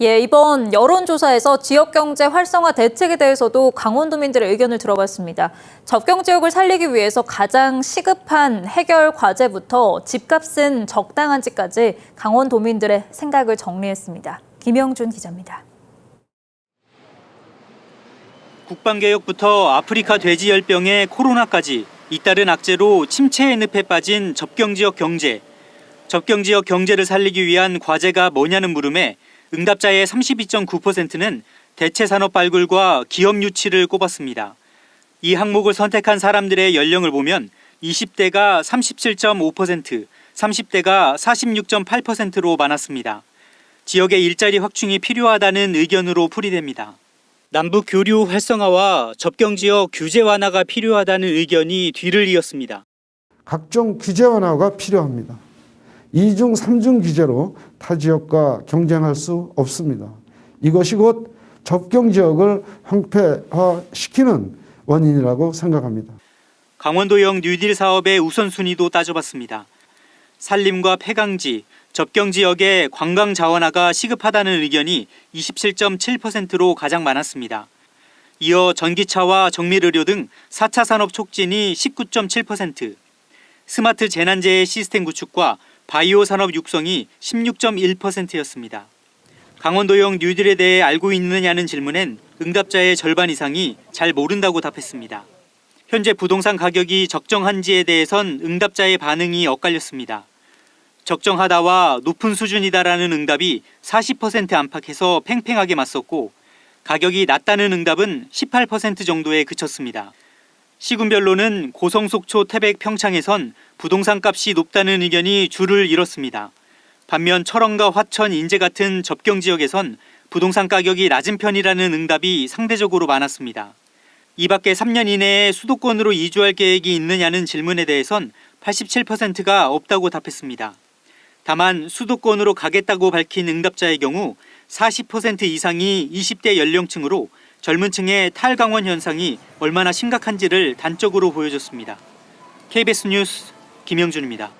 예, 이번 여론조사에서 지역경제 활성화 대책에 대해서도 강원도민들의 의견을 들어봤습니다. 접경 지역을 살리기 위해서 가장 시급한 해결 과제부터 집값은 적당한지까지 강원도민들의 생각을 정리했습니다. 김영준 기자입니다. 국방개혁부터 아프리카 돼지열병에 코로나까지 잇따른 악재로 침체의 늪에 빠진 접경 지역 경제. 접경 지역 경제를 살리기 위한 과제가 뭐냐는 물음에 응답자의 32.9%는 대체 산업 발굴과 기업 유치를 꼽았습니다. 이 항목을 선택한 사람들의 연령을 보면 20대가 37.5%, 30대가 46.8%로 많았습니다. 지역의 일자리 확충이 필요하다는 의견으로 풀이됩니다. 남북 교류 활성화와 접경 지역 규제 완화가 필요하다는 의견이 뒤를 이었습니다. 각종 규제 완화가 필요합니다. 이중삼중 규제로 타 지역과 경쟁할 수 없습니다. 이것이 곧 접경 지역을 황폐화시키는 원인이라고 생각합니다. 강원도형 뉴딜 사업의 우선순위도 따져봤습니다. 산림과 폐강지, 접경 지역의 관광 자원화가 시급하다는 의견이 27.7%로 가장 많았습니다. 이어 전기차와 정밀의료 등 4차 산업 촉진이 19.7%, 스마트 재난재해 시스템 구축과 바이오 산업 육성이 16.1%였습니다. 강원도형 뉴딜에 대해 알고 있느냐는 질문엔 응답자의 절반 이상이 잘 모른다고 답했습니다. 현재 부동산 가격이 적정한지에 대해선 응답자의 반응이 엇갈렸습니다. 적정하다와 높은 수준이다라는 응답이 40% 안팎에서 팽팽하게 맞섰고 가격이 낮다는 응답은 18% 정도에 그쳤습니다. 시군별로는 고성, 속초, 태백, 평창에선 부동산 값이 높다는 의견이 줄을 이뤘습니다. 반면 철원과 화천, 인제 같은 접경 지역에선 부동산 가격이 낮은 편이라는 응답이 상대적으로 많았습니다. 이 밖에 3년 이내에 수도권으로 이주할 계획이 있느냐는 질문에 대해선 87%가 없다고 답했습니다. 다만 수도권으로 가겠다고 밝힌 응답자의 경우 40% 이상이 20대 연령층으로 젊은 층의 탈강원 현상이 얼마나 심각한지를 단적으로 보여줬습니다. KBS 뉴스 김영준입니다.